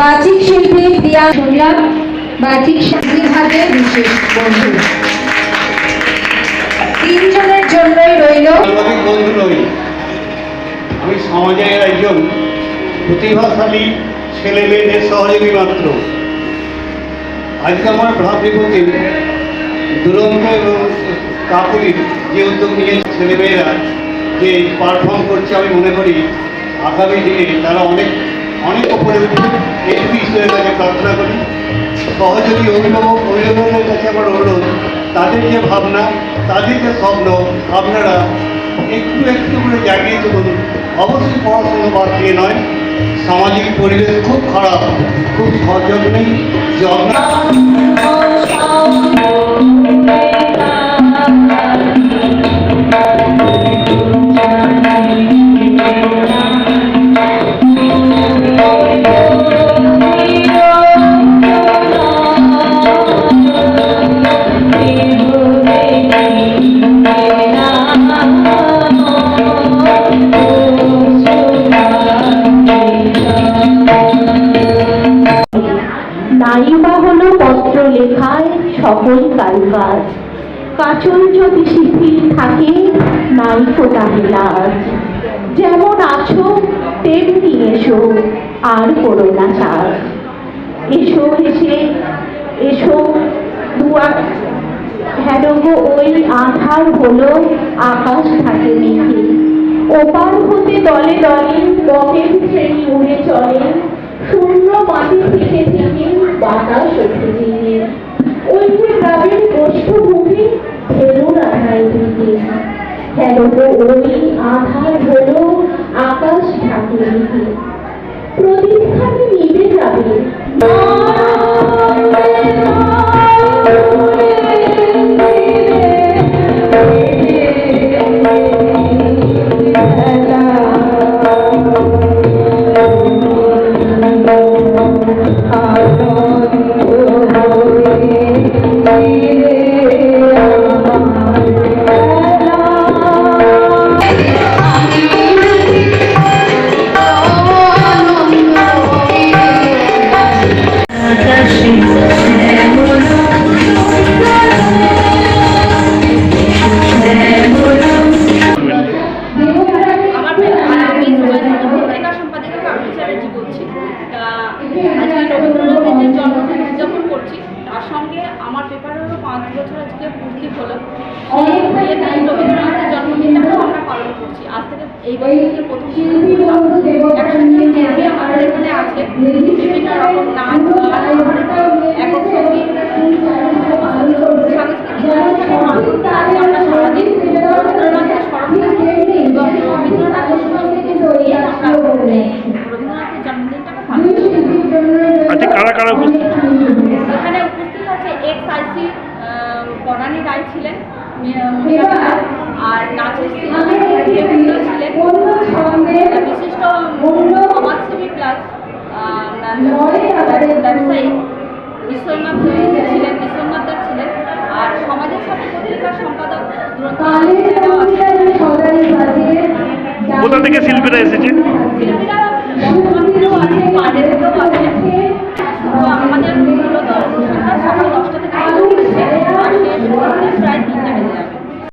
বাচিক শিল্পী প্রিয়া শুনলাম বাচিক শিল্পী ভাগে বিশেষ বন্ধু। তিনজনের জন্যই রইল আমি সমাজের একজন প্রতিভাশালী ছেলে মেয়েদের সহযোগী মাত্র। আজকে আমার ভ্রাতৃপতি দুরন্ত এবং কাকুলির যে উদ্যোগ নিয়ে ছেলেমেয়েরা যে পারফর্ম করছে আমি মনে করি, আগামী দিনে তারা অনেক অনেক ওপরে উঠবে এইটুকু ঈশ্বরের কাছে প্রার্থনা করি। সহযোগী অভিভাবক অভিভাবকদের কাছে আমার অনুরোধ, তাদের যে ভাবনা, তাদের যে স্বপ্ন আপনারা একটু একটু করে জাগিয়ে তুলুন। অবশ্যই পড়াশোনা বাদ দিয়ে নয়, সামাজিক পরিবেশ খুব খারাপ, খুব সযত্নেই যত্ন সকল কারুকাজ কাচল যদি শিথিল থাকে নাই ফোটা লাজ যেমন আছো, তেমনি এসো, আর করো না চাষ এসো এসে, এসো দুয়ার হেন ওই আধার হলো, আকাশ থাকে মেঘে ওপার হতে দলে দলে বকের শ্রেণি উড়ে চলে। শূন্য মাটি থেকে থেকে বাতাস ওঠে গো ওই হলো আকাশ মেঘে প্রদীপখানি যাবে এই বছর থেকে প্রথম শুরু করলাম একসাথে শিল্পী আমাদের এখানে আছে বিভিন্ন রকম নাচ কারা কারা উপস্থিত? এখানে উপস্থিত আছে এক্স আইসি রায় ছিলেন আর নাচের ছিলেন। বিশিষ্ট সমাজসেবী প্লাস আর সমাজের সম্পাদক শিল্পীরা এসেছে? শিল্পীরা